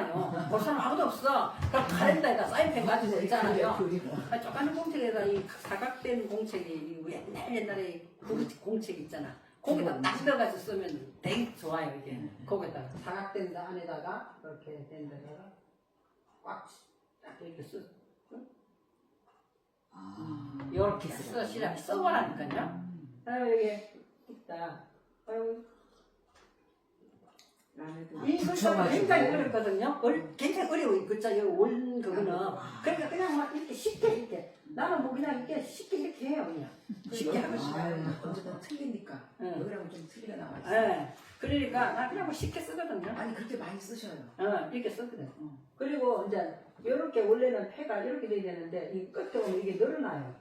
있잖아요. 볼 사람 아무도 없어. 그럼 카렌더에다 사인펜 가지고 있잖아요. 아, 조그마한 공책에다 이 사각된 공책이 이 옛날 옛날에 그 공책 있잖아. 거기다 딱 넣어가지고 쓰면 되게 좋아요 이게. 거기다 사각된 데 안에다가 이렇게 된 데다가 꽉딱 이렇게 쓰. 아, 이렇게 쓰시라 써보라니까요. 아유 이게 있다. 아유 이 글자가 굉장히 어렵거든요. 어려, 굉장히 어려워 이 글자 여기 원 그거는. 그러니까 그냥 막 이렇게 쉽게 이렇게 나는 뭐 그냥 이렇게 쉽게 이렇게 해요 그냥. 쉽게 하고 싶어요. 어쨌든 틀리니까 응. 여기랑은 좀 틀리가 나와 있어. 예. 그러니까 나 그냥 뭐 쉽게 쓰거든요. 아니 그렇게 많이 쓰셔요. 어, 이렇게 쓰거든. 응. 그리고 이제 이렇게 원래는 폐가 이렇게 돼야 되는데 이 끝에 보면 이게 늘어나요.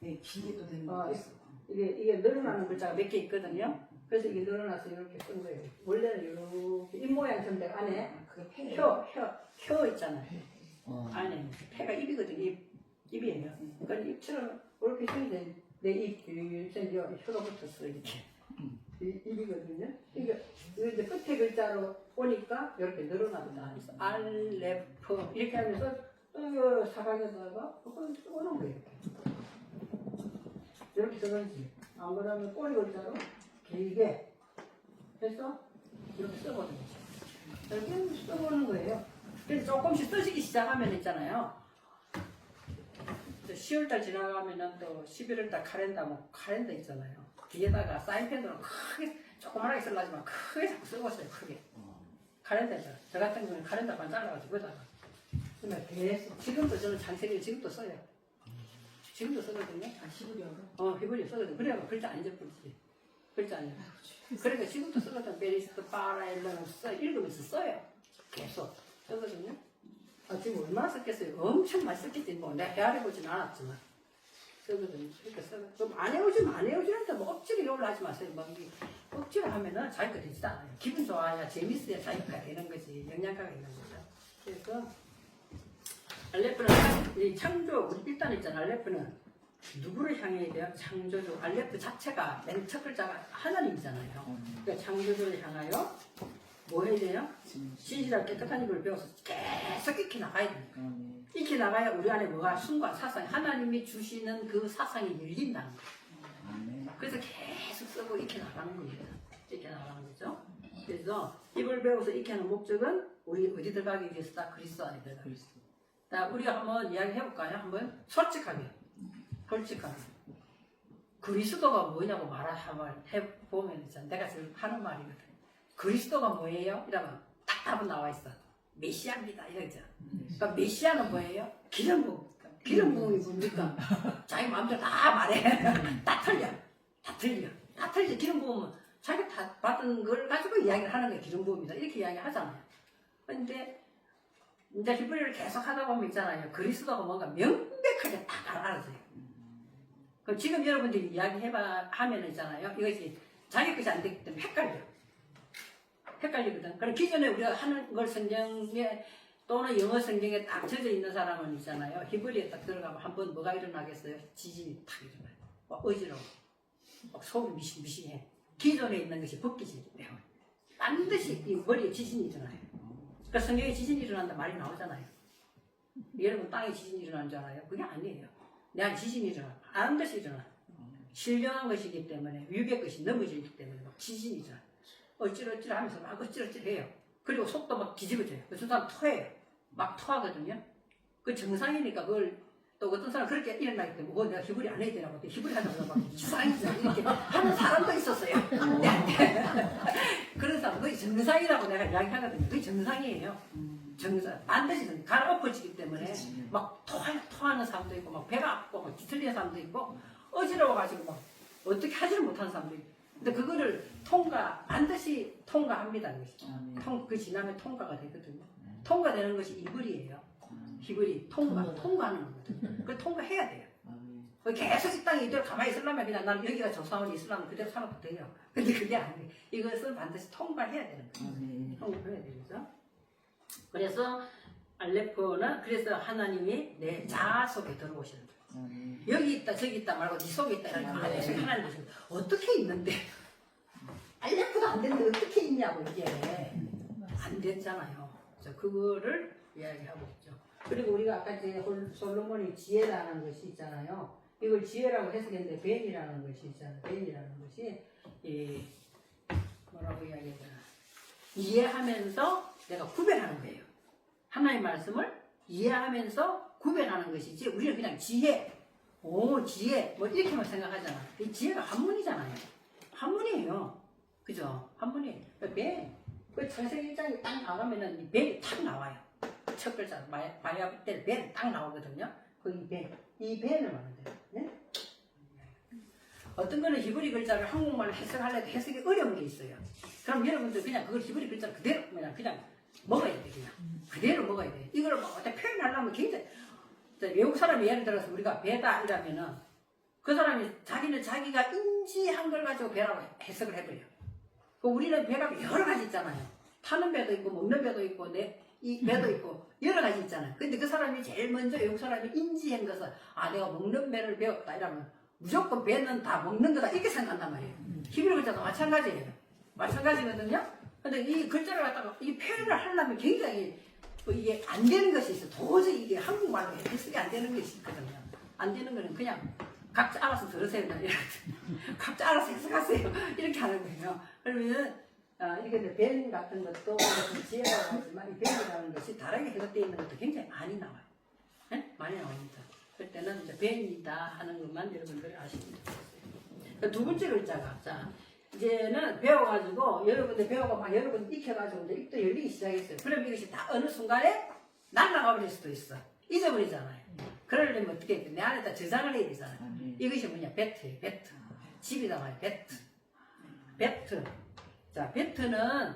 네, 길게 또 되는 어, 거 있어. 이게 이게 늘어나는 글자가 몇 개 있거든요. 그래서 이게 늘어나서 이렇게 쓴 거예요. 원래는 이렇게 입 모양처럼 돼 안에 아, 그게 폐. 혀, 혀, 혀 있잖아요. 어. 안에 폐가 입이거든요. 입, 입이에요. 그러니까 입처럼 이렇게 생긴 내입 이제 혀가 붙었어 이렇게. 이, 입이거든요. 이게 이제 끝에 글자로 보니까 이렇게 늘어납니다. 알레프 이렇게 하면서 또 사각에다가 그걸 써놓은 거예요. 이렇게 써놓지. 안 그러면 꼬리 글자로 길게 해서 이렇게 써보는 거죠. 이렇게 써보는 거예요. 그래서 조금씩 쓰시기 시작하면 있잖아요. 10월달 지나가면은 또 11월달 카렌다 뭐 카렌다 있잖아요. 뒤에다가 사인펜으로 크게 조그만하게 쓰려지만 크게 자꾸 쓰고 있어요. 크게. 카렌다죠. 저 같은 경우는 카렌다만 잘라가지고 거다가. 그러면 계속 지금도 저는 장세리를 지금도 써요. 지금도 쓰거든요. 아, 시부리어로? 어, 히브리 쓰거든. 그래야 글자 안 접붙지. 접붙지. 그러니까 지금도 쓰거든. 베리스트 파라 일러는 써. 읽으면서 써요. 계속 쓰거든요. 아, 지금 얼마나 썼겠어요? 엄청 많이 썼겠지. 뭐, 내가 헤아려보진 않았지만. 쓰거든요. 이렇게 쓰거든. 그럼 안 해오지면 안 해오지는데 뭐 억지로 욕을 하지 마세요. 뭐, 이게 억지로 하면은 자기가 되지도 않아요. 기분 좋아야 재밌어야 자기가 되는 거지. 영양가가 있는 거죠. 그래서, 알레프는 창- 이 창조, 우리 일단 있잖아. 알레프는 누구를 향해야 돼요? 창조주. 알레프 자체가 맨 첫 글자가 하나님이잖아요. 그러니까 창조주를 향하여 뭐 해야 돼요? 진실하게 깨끗한 입을 배워서 계속 익히 나가야 돼요. 익히 나가야 우리 안에 뭐가 순간 사상, 하나님이 주시는 그 사상이 열린다는 거예요. 그래서 계속 쓰고 익히 나가는 겁니다. 익히 나가는 거죠. 그래서 입을 배워서 익히 하는 목적은 우리 어디 들어가기 위해서 다? 그리스도 안에 들어가. 자, 우리가 한번 이야기 해볼까요? 한번 솔직하게. 솔직하게. 그리스도가 뭐냐고 말하면 해보면. 내가 지금 하는 말이거든. 그리스도가 뭐예요? 이러면 딱 답은 나와 있어. 메시아입니다. 이러죠. 그러니까 메시아는 뭐예요? 기름 부음. 기름 부음이 뭡니까? 자기 마음대로 다 말해. 다 틀려. 다 틀려. 다 틀려. 기름 부음은 자기가 다 받은 걸 가지고 이야기를 하는 게 기름 부음이다. 이렇게 이야기 하잖아요. 근데 이제 히브리를 계속 하다 보면 있잖아요. 그리스도가 뭔가 명백하게 딱 알아져요. 그럼 지금 여러분들이 이야기해봐 하면 있잖아요. 이것이 자기 것이 안 되기 때문에 헷갈려. 헷갈리거든. 그럼 기존에 우리가 하는 걸 성경에 또는 영어 성경에 딱 젖어 있는 사람은 있잖아요. 히브리에 딱 들어가면 한 번 뭐가 일어나겠어요? 지진이 탁 일어나요. 막 어지러워. 막 속이 미싱미싱해. 기존에 있는 것이 벗기지. 반드시 이 머리에 지진이 일어나요. 그러니까 성경에 지진이 일어난다 말이 나오잖아요. 여러분 땅에 지진이 일어나는 줄 알아요? 그게 아니에요. 내가 지진이 일어나. 아는 것이 일어나. 신령한 것이기 때문에 위배 것이 넘어지기 때문에 막 지진이 일어나. 어찌러찌러 하면서 막 어찌러찌러 해요. 그리고 속도 막 뒤집어져요. 어떤 사람 토해요. 막 토하거든요. 그 정상이니까 그걸 또 어떤 사람 그렇게 일어나기 때문에 뭐 내가 히브리 안 해야 되나 고 히브리 하다가 막 이상하지 이렇게 하는 사람도 있었어요. 그런 사람 그게 정상이라고 내가 이야기하거든요. 그게 정상이에요. 정상 반드시 정- 갈아엎어지기 때문에. 막 토하, 토하는 사람도 있고 막 배가 아프고 막 뒤틀리는 사람도 있고 어지러워가지고 막 어떻게 하지를 못하는 사람도 있고 근데 그거를 통과 반드시 통과합니다. 통, 그 지나면 통과가 되거든요 통과되는 것이 이불이에요 히브리 통과 통과. 통과하는 거거든요 그 통과해야 돼요. 그 계속 이 땅에 이대로 가만히 있으려면 그냥 나는 여기가 조사원이 있으려면 그대로 살아도 돼요. 근데 그게 아니에요. 이것은 반드시 통과해야 되는 거예요. 통과해야 되죠. 그래서 알레포는 그래서 하나님이 내 자아 속에 들어오시는 거예요. 여기 있다 저기 있다 말고 네 속에 있다 이렇게 아, 내 속에 하나님 보시면. 어떻게 있는데? 알레프가 안 되는데 어떻게 있냐고 이게. 안 됐잖아요. 그거를 이야기하고 있죠. 그리고 우리가 아까 이제 홀- 솔로몬이 지혜라는 것이 있잖아요. 이걸 지혜라고 해석했는데 벤이라는 것이 있잖아요. 벤이라는 것이 이 뭐라고 이야기해야 되나 이해하면서 내가 구별하는 거예요. 하나의 말씀을 이해하면서 구별하는 것이지 우리는 그냥 지혜, 오 지혜 뭐 이렇게만 생각하잖아. 이 지혜가 한문이잖아요. 한문이에요. 그죠? 한문이 배. 그 창세기 1장에 딱 나가면은 이 벨이 탁 나와요. 첫 글자 마야 때 벨이 딱 나오거든요. 거기 벨. 이 벨을 말하는 거예요. 네? 어떤 거는 히브리 글자를 한국말로 해석하려도 해석이 어려운 게 있어요. 그럼 여러분들 그냥 그걸 히브리 글자 그대로 그냥 그냥 먹어야 돼 그냥 그대로 먹어야 돼. 이걸 뭐 어떻게 표현하려면 굉장히 자, 외국 사람이 예를 들어서 우리가 배다 이러면은 그 사람이 자기는 자기가 인지한 걸 가지고 배라고 해석을 해버려. 그 우리는 배가 여러 가지 있잖아요. 타는 배도 있고 먹는 배도 있고 내 이 배도 있고 여러 가지 있잖아요. 근데 그 사람이 제일 먼저 외국 사람이 인지한 것은 아 내가 먹는 배를 배웠다 이러면 무조건 배는 다 먹는 거다 이렇게 생각한단 말이에요. 히브리 글자도 마찬가지예요. 마찬가지거든요. 근데 이 글자를 갖다가 이 표현을 하려면 굉장히 뭐 이게 안 되는 것이 있어. 도저히 이게 한국말로 해석이 안 되는 것이 있거든요. 안 되는 거는 그냥 각자 알아서 들으세요. 각자 알아서 해석하세요. 이렇게 하는 거예요. 그러면 아, 이게 이제 벤 같은 것도 지혜라고 하지만 이 벤이라는 것이 다르게 해석되어 있는 것도 굉장히 많이 나와요. 예? 많이 나옵니다. 그럴 때는 이제 벤이다 하는 것만 여러분들이 아시면 되겠어요. 그두 번째 글자가 자 이제는 배워가지고 여러분들 배우고 막 여러분 익혀가지고 이제 입도 열리기 시작했어요. 그럼 이것이 다 어느 순간에 날아가 버릴 수도 있어. 잊어버리잖아요. 그러려면 어떻게 해? 내 안에다 저장을 해야 되잖아요. 이것이 뭐냐? 배트예요. 배트. 집이다 말이야. 배트. 배트. 자, 배트는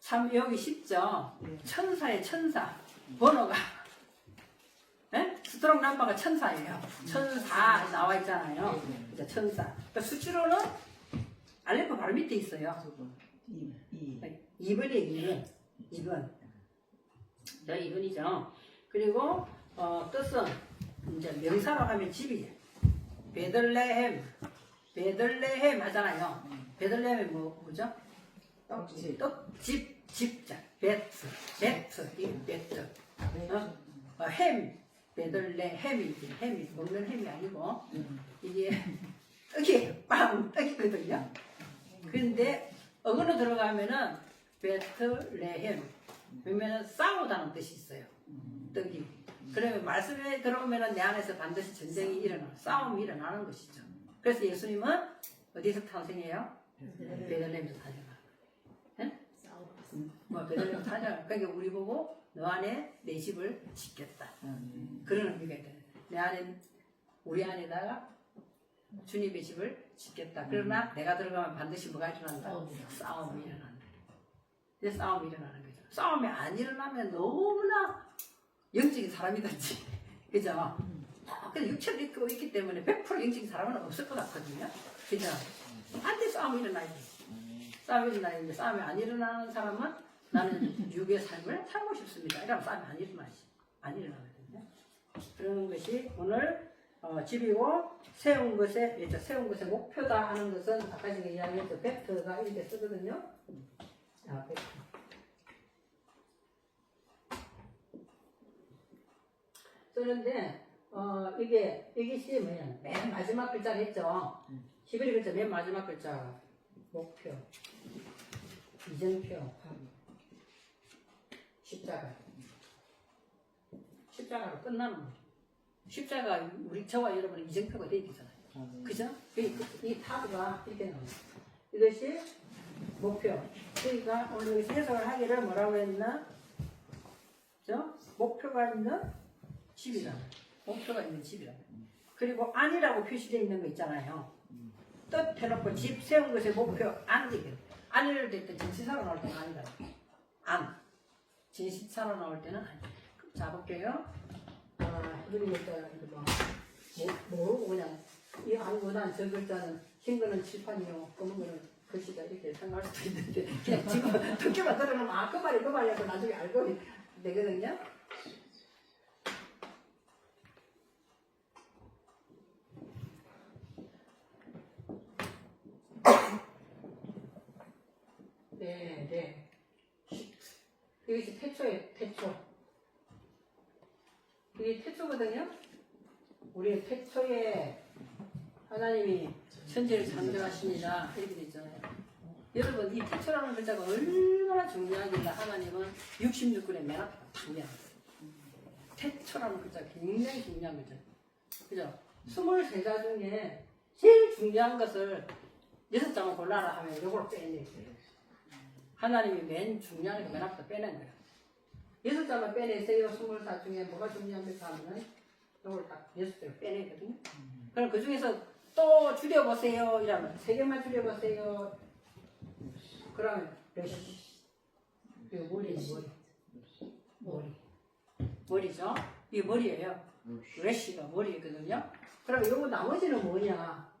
참 여기 쉽죠? 천사의 천사. 번호가. 예? 스트롱 남바가 천사예요. 천사 나와 있잖아요. 이제 천사. 그러니까 수치로는 알레프 바로 밑에 있어요. 이, 이. 2번이에요, 2번. 2번. 자, 2번이죠. 그리고, 어, 뜻은, 이제 명사로 하면 집이에요. 베들레헴. 베들레헴 하잖아요. 베들레헴이 뭐, 뭐죠? 떡집. 떡집, 집자. 베트. 베트. 이 베트. 어? 어, 햄. 베들레헴이지. 햄이 먹는 햄이 아니고, 이게 떡이, 빵, 떡이거든요. 근데 어근로 들어가면은 베틀레헴 그러면은 싸우다는 뜻이 있어요. 떡이. 그러면 말씀에 들어오면은 내 안에서 반드시 전쟁이 일어나, 싸움이 일어나는 것이죠. 그래서 예수님은 어디서 탄생해요? 베들레헴에서 거예요. 뭐 베들레헴 탄생. 그러니까 우리 보고 너 안에 내 집을 짓겠다. 그런 의미가. 내 안에 우리 안에다가 주님의 집을 짓겠다. 그러나 내가 들어가면 반드시 뭐가 일어난다? 싸움이 일어난다. 이제 싸움이 일어나는 거죠. 싸움이 안 일어나면 너무나 영적인 사람이든지, 그죠? 어, 근데 육체를 입고 있기 때문에 100% 영적인 사람은 없을 것 같거든요. 그죠? 반드시 싸움이 일어나야 돼. 싸움이 일어나는데 싸움이 안 일어나는 사람은 나는 육의 삶을 살고 싶습니다. 이러면 싸움이 안 일어나지. 안 일어나거든요. 그런 것이 오늘 어, 집이고 세운 것에 이제 세운 것의 목표다 하는 것은 아까 제가 이야기했죠 벡터가 이렇게 쓰거든요. 자, 벡터. 쓰는데 어, 이게 이것이 뭐냐 맨 마지막 글자 했죠. 히브리 글자 맨 마지막 글자 목표 이정표 십자가 십자가로 끝나는 거예요. 십자가 우리 저와 여러분은 이정표가 되어 있잖아요. 그죠? 이, 이 타브가 이렇게 나옵니다. 이것이 목표. 그러니까 오늘 여기서 해석을 하기를 뭐라고 했나? 저 목표가 있는 집이라. 목표가 있는 집이라. 그리고 안이라고 표시되어 있는 거 있잖아요. 뜻 해놓고 집 세운 것의 목표 안이거든. 안을 될때 진시사로 나올 때는 아니다. 안. 진시사로 나올 때는 아니. 자 볼게요. 아, 이런 이거 뭐, 뭐 모르고 그냥 이 아무거나 저 글자는 흰 거는 칠판이요, 검은 거는 글씨다 이렇게 생각할 수도 있는데 그냥 지금 듣기만 들으면 아 그 말이 그 말이라고 나중에 알고 되거든요. 네, 네. 이것이 태초에 태, 이게 태초거든요. 우리 태초에 하나님이 천지를 창조하시니라 이렇게 돼 있잖아요. 여러분 이 태초라는 글자가 얼마나 중요하길래 하나님은 66권의 맨 앞에 당겨놨어요. 태초라는 글자 굉장히 중요한 거죠. 그죠? 23자 중에 제일 중요한 것을 여섯 장을 골라라 하면 이걸 빼내야 돼요. 하나님이 맨 중요한 거맨 앞에 빼낸 거예요. 여섯 장을 빼내세요. 24 중에 뭐가 중요합니까 하면은 이걸 딱 여섯 장을 빼내거든요. 그럼 그 중에서 또 줄여보세요. 이러면 세 개만 줄여보세요. 그러면 몇이? 이거 머리, 머리. 머리. 머리죠? 이게 머리예요. 레시가 머리거든요. 그럼 요거 나머지는 뭐냐?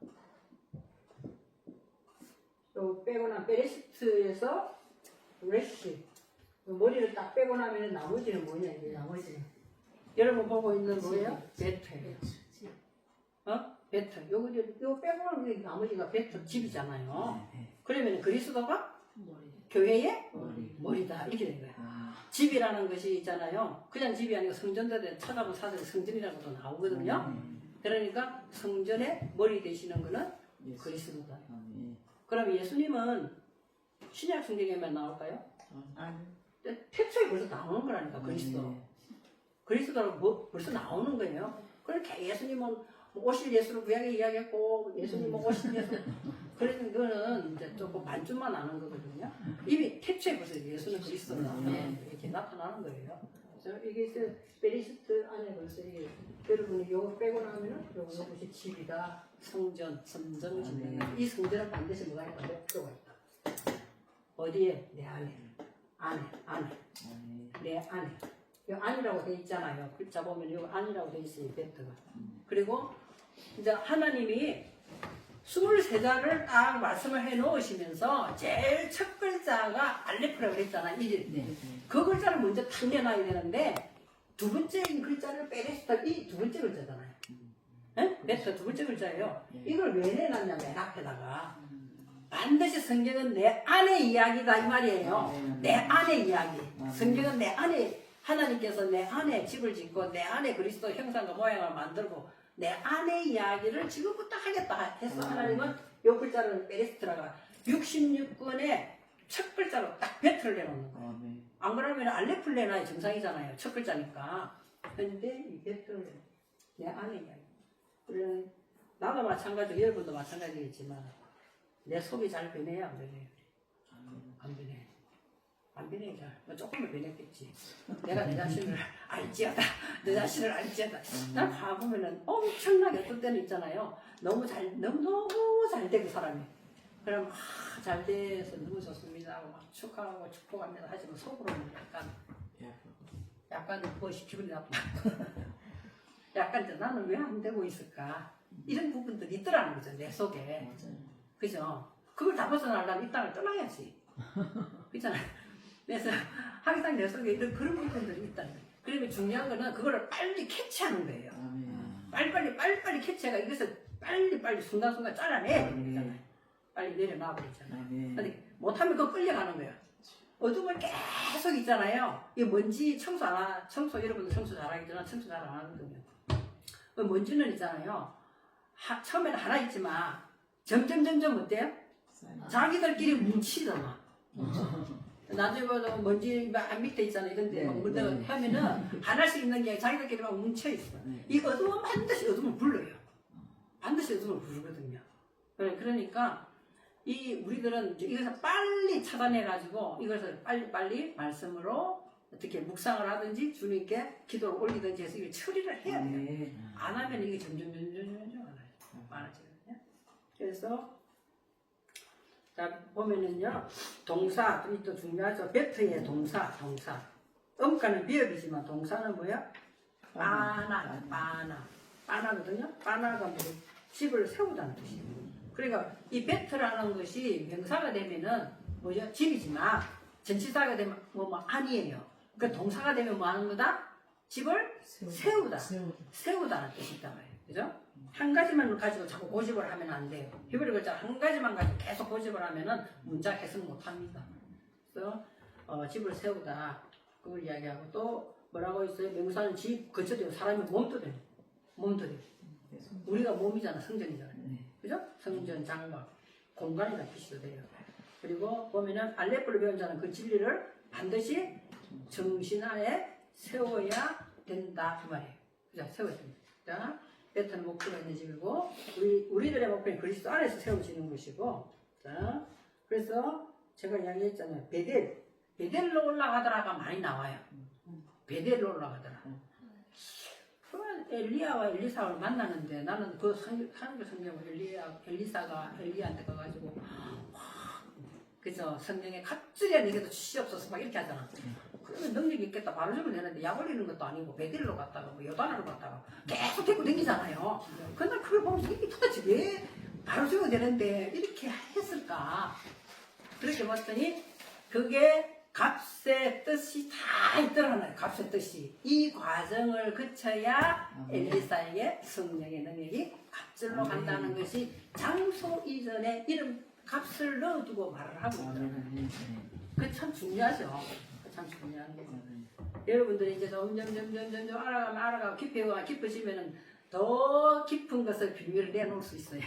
요 빼고 난 베레시트에서 레시. 요 머리를 딱 빼고 나면 나머지는 뭐냐, 이게 나머지는. 여러분 보고 있는 뭐예요? 베트예요. 어? 베트. 요거, 이제 요거 빼고 나면 이게 나머지가 베트 집이잖아요. 그러면 그리스도가 교회의 머리다. 이렇게 된 거야. 아, 집이라는 것이 있잖아요. 그냥 집이 아니고 성전들에 찾아본 사전에 성전이라고도 나오거든요. 그러니까 성전의 머리 되시는 거는 그리스도다. 아멘. 그럼 예수님은 신약 성경에만 나올까요? 아니. 근데 태초에 벌써 나오는 거라니까 그리스도. 그리스도로 뭐 벌써 나오는 거예요. 그렇게 예수님은 뭐 오실 예수를 구약에 이야기했고 예수님은 오실 예수 그래서 그거는 이제 조금 반쯤만 아는 거거든요. 이미 태초에 벌써 예수는 그리스도다 이렇게 나타나는 거예요. 그래서 이게 이제 베리시트 안에 벌써 이게 여러분이 요거 빼고 나면은 요거 요것이 집이다 성전 성전 짓는 거. 이 성전은 반드시 뭐가 있다 목표가 있다. 어디에 내 안에 안에 안에 아멘. 내 안에. 이 안이라고 돼 있잖아요. 글자 보면 이 안이라고 돼 있어요. 베트가. 그리고 이제 하나님이 23자를 딱 말씀을 해 놓으시면서 제일 첫 글자가 알레프라고 그랬잖아. 이 네. 그 글자를 먼저 탁 내놔야 되는데 두 번째 글자를 빼냈다. 이 두 번째 글자잖아요. 예? 베트 두 번째 글자예요. 이걸 왜 내놨냐 맨 앞에다가 반드시 성경은 내 안의 이야기다 이 말이에요. 내 안의 이야기. 성경은 내 안에 하나님께서 내 안에 집을 짓고 내 안에 그리스도 형상과 모양을 만들고 내 안의 이야기를 지금부터 하겠다 해서 하나님은 요 글자를 베레스트라가 66권의 첫 글자로 딱 베트를 내놓는 거예요. 아멘. 안 그러면 알레플레나의 정상이잖아요. 첫 글자니까. 근데 이 베트를 내 안의 이야기. 그래 나도 마찬가지고 여러분도 마찬가지겠지만 내 속이 잘 변해야 안 변해요. 안 변해. 안 잘. 뭐 조금은 변했겠지. 내가 내 자신을 알지어다. 내 자신을 알지어다. 날 봐보면은 엄청나게 어떤 때는 있잖아요. 너무 잘, 너무 너무 잘 되고 사람이. 그럼 아, 잘 돼서 너무 좋습니다 하고 막 축하하고 축복합니다 하지만 속으로는 약간 약간 무엇이 기분이 나쁘다. 약간 나는 왜 안 되고 있을까? 이런 부분들이 있더라는 거죠 내 속에. 그죠? 그걸 다 벗어나려면 이 땅을 떠나야지. 그잖아요. 그래서 항상 내 속에 이런 그런 부분들이 있다는 거예요. 그러면 중요한 거는 그거를 빨리 캐치하는 거예요. 아멘. 빨리빨리 빨리빨리 캐치해가 이것을 빨리빨리 순간순간 잘라내야 되는 거잖아요. 빨리 내려놔 버리잖아요. 아멘. 근데 못하면 그거 끌려가는 거예요. 어둠을 계속 있잖아요. 이 먼지 청소 안 하, 청소 여러분들 청소 잘하겠지만 청소 잘 안 하거든요. 그 먼지는 있잖아요. 하- 처음에는 하나 있지만 점점 점점 어때요? 자기들끼리 뭉치더만. 나중에 봐도 먼지 막 밑에 있잖아요. 이런 데 네, 막 묻어 네. 하면은 하나씩 있는 게 자기들끼리 막 뭉쳐 있어. 네. 이 어둠은 반드시 어둠을 불러요. 반드시 어둠을 부르거든요. 그래- 그러니까 이 우리들은 이것을 빨리 차단해 가지고 이것을 빨리 빨리 말씀으로 어떻게 묵상을 하든지 주님께 기도를 올리든지 해서 이걸 처리를 해야 돼요. 아멘. 안 하면 이게 점점 점점 점점 많아져- 많아지거든요. 그래서 자 보면은요 동사 이또 중요하죠. 베트의 동사 동사 음가는 비읍이지만 동사는 뭐야? 빠나 빠나 빠나거든요. 빠나가 뭐 집을 세우다는 뜻이에요. 그러니까 이 베트라는 것이 명사가 되면은 뭐죠? 집이지만 전치사가 되면 뭐, 뭐 아니에요. 그 동사가 되면 뭐 하는 거다? 집을 세우다. 세우다는 뜻이 있단 말이에요. 그죠? 한 가지만 가지고 자꾸 고집을 하면 안 돼요. 히브리 글자 한 가지만 가지고 계속 고집을 하면은 문자 해석 못 합니다. 그래서 어, 집을 세우다 그걸 이야기하고 또 뭐라고 했어요? 명사는 집 거쳐대고 사람이 몸도래. 몸도래. 우리가 몸이잖아, 성전이잖아. 네. 그죠? 성전, 장막, 공간이라 뜻이 돼요. 그리고 보면은 알레포를 배운 자는 그 진리를 반드시 정신 안에 세워야 된다 그 말이에요. 그죠? 세워야 됩니다. 자, 베트는 목표가 있는 집이고 우리 우리들의 목표는 그리스도 안에서 세워지는 것이고 자, 그래서 제가 이야기했잖아요. 베델, 베델로 올라가더라가 많이 나와요. 베델로 올라가더라. 그 엘리야와 엘리사를 만나는데 나는 그 상- 하나님의 성경을 엘리야, 엘리사가 엘리야한테 가가지고 와, 그래서 성경에 갑자기 내게도 주시옵소서 막 이렇게 하잖아. 그러면 능력이 있겠다 바로 주면 되는데 약 올리는 것도 아니고 베델로 갔다가 뭐 여단으로 갔다가 계속 데리고 다니잖아요. 근데 그걸 보면서 이게 도대체 왜 바로 주면 되는데 이렇게 했을까? 그렇게 봤더니 그게 값의 뜻이 다 있더라는 값의 뜻이 이 과정을 거쳐야 엘리사에게 성령의 능력이 값절로 간다는 것이 장소 이전에 이름 값을 넣어두고 말을 하고 있더라고요. 그참 중요하죠. 그참 중요한 거죠. 여러분들이 이제 점점 점점 점점 알아가면 알아가고 깊이 가 깊어지면은 더 깊은 것을 비밀을 내놓을 수 있어요.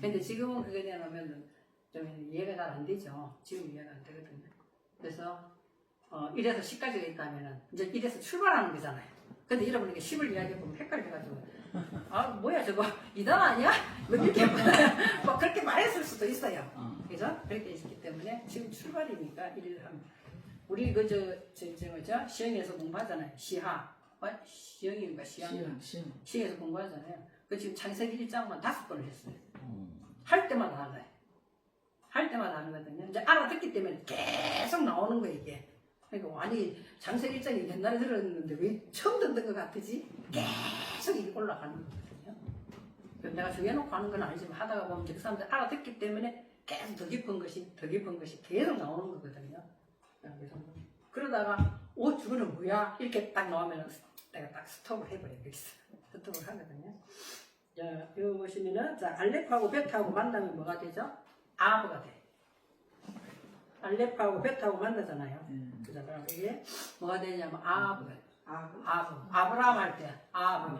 근데 지금은 그게 내놓으면 좀 이해가 잘 안 되죠. 지금 이해가 안 되거든요. 그래서 어, 1에서 10까지가 있다면은 이제 1에서 출발하는 거잖아요. 근데 여러분에게 10을 이야기해보면 헷갈려가지고 아 뭐야 저거 이단 아니야? 뭐 이렇게 뭐 그렇게 말했을 수도 있어요. 그죠? 그렇게 있기 때문에 지금 출발이니까 1을 하면 우리 그저 저, 저 뭐죠? 시영에서 공부하잖아요. 시하 어? 시영인가 시향인가 시에서 공부하잖아요. 그 지금 창세기 1장만 다섯 번을 했어요. 할 때마다 하는 거예요. 할 때마다 하는 거거든요. 이제 알아듣기 때문에 계속 나오는 거예요, 이게. 그러니까 아니 장세기 1장이 옛날에 들었는데 왜 처음 듣는 것 같으지? 계속 이게 올라가는 거거든요. 그럼 내가 정해놓고 하는 건 아니지만 하다가 보면 그 사람들 알아듣기 때문에 계속 더 깊은 것이 더 깊은 것이 계속 나오는 거거든요. 그래서 그러다가 오 저거는 뭐야 이렇게 딱 나오면 내가 딱 스톱을 해버려요 여기서 스톱을 하거든요. 자 여기 보시면은 자 알레프하고 베타하고 만나면 뭐가 되죠? 아브가 돼. 알레프하고 베타하고 만나잖아요. 그죠? 그럼 이게 뭐가 되냐면 아브, 아브, 아브라함 할때 아브,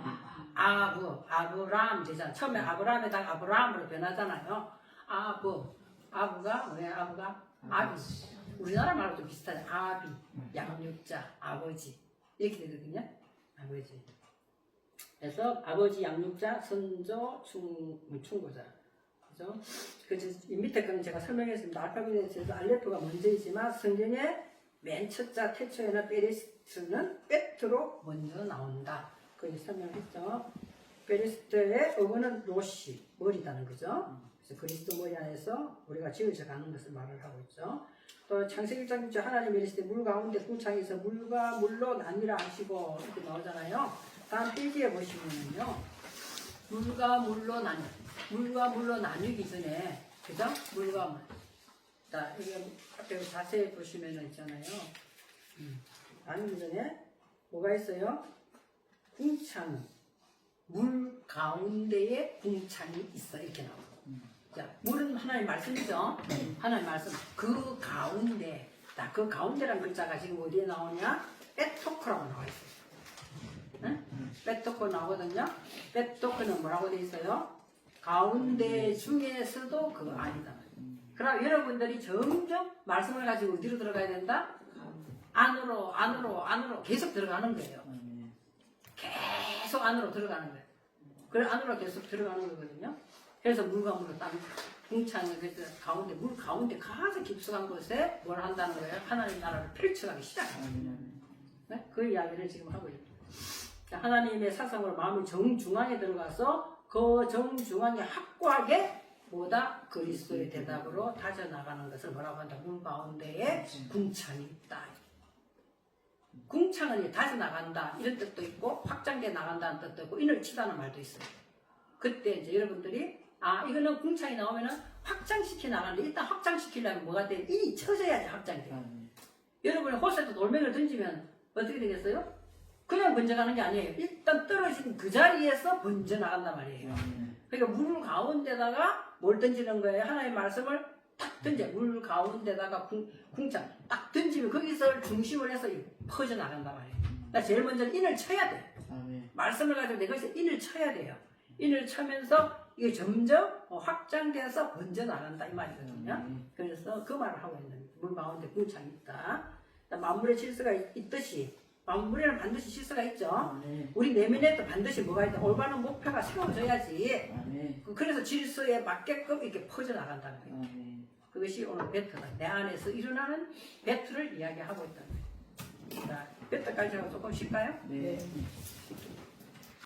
아브, 아브라함 되잖아. 처음에 아브라함에다가 아브라함으로 변하잖아요. 아브, 아브가 왜 아브가 아비. 우리나라 말로 좀 비슷하죠. 아비, 양육자, 아버지 이렇게 되거든요. 아버지. 그래서 아버지, 양육자, 선조, 충, 충고자. 그죠? 그, 밑에 거는 제가 설명했습니다. 알파벳에서 알레프가 먼저이지만 성경의 맨 첫자 태초에는 베리스트는 빼트로 먼저 나온다. 그 설명했죠. 베리스트의 어근은 로시, 머리다는 거죠. 그리스도 안에서 우리가 지어져 가는 것을 말을 하고 있죠. 또 창세기 1장 6절 하나님 이르시되 물 가운데 궁창에서 물과 물로 나뉘라 하시고 이렇게 나오잖아요. 다음 페이지에 보시면은요. 물과 물로 나뉘 물과 물로 나뉘기 전에 그죠? 물과 물. 자, 이게 앞에 자세히 보시면은 있잖아요. 음, 나누기 전에 뭐가 있어요? 궁창. 물 가운데에 궁창이 있어. 이렇게 나와. 자, 물은 하나님 말씀이죠. 하나님 말씀. 그 가운데. 자, 그 가운데라는 글자가 지금 어디에 나오냐? 빼토크라고 나와 있어요. 응? 빼토크 나오거든요. 빼토크는 뭐라고 돼 있어요? 가운데 중에서도 그 아니다. 그럼 여러분들이 점점 말씀을 가지고 어디로 들어가야 된다? 안으로, 안으로, 안으로 계속 들어가는 거예요. 계속 안으로 들어가는 거예요. 그 안으로 계속 들어가는 거거든요. 그래서 물을 딱 궁창을 그래서 가운데 물 가운데 가장 깊숙한 곳에 뭘 한다는 거예요. 하나님 나라를 펼쳐가기 시작해요. 네? 그 이야기를 지금 하고 있습니다. 자, 하나님의 사상으로 마음이 정중앙에 들어가서 그 정중앙에 확고하게 뭐다 그리스도의 대답으로 다져나가는 것을 뭐라고 한다? 물 가운데에 궁창이 있다. 궁창은 다져나간다 이런 뜻도 있고 확장돼 나간다는 뜻도 있고 인을 치다는 말도 있어요. 그때 이제 여러분들이 아 이거는 궁창이 나오면은 확장시켜 나가는데 일단 확장시키려면 뭐가 돼? 인이 쳐져야지 확장이 돼. 여러분이 호세도 돌멩이를 던지면 어떻게 되겠어요? 그냥 번져가는 게 아니에요. 일단 떨어진 그 자리에서 번져 나간단 말이에요. 그러니까 물 가운데다가 뭘 던지는 거예요? 하나님의 말씀을 딱 던져. 물 가운데다가 궁, 궁창 딱 던지면 거기서 중심을 해서 퍼져 나간단 말이에요. 나 제일 먼저 인을 쳐야 돼. 아멘. 말씀을 가지고 내가 이제 인을 쳐야 돼요. 인을 쳐면서 이게 점점 어, 확장돼서 번져 나간다 이 말이거든요. 아멘. 그래서 그 말을 하고 있는. 물 가운데 궁창이 있다. 만물의 질서가 있- 있듯이 만물에는 반드시 질서가 있죠. 아멘. 우리 내면에도 반드시 뭐가 있다. 올바른 목표가 세워져야지. 아멘. 그- 그래서 질서에 맞게끔 이렇게 퍼져 나간다는 거예요. 아멘. 그것이 오늘 베트다. 내 안에서 일어나는 베트를 이야기하고 있다는 거예요. 자, 베트까지 하고 조금 쉴까요? 네. 네.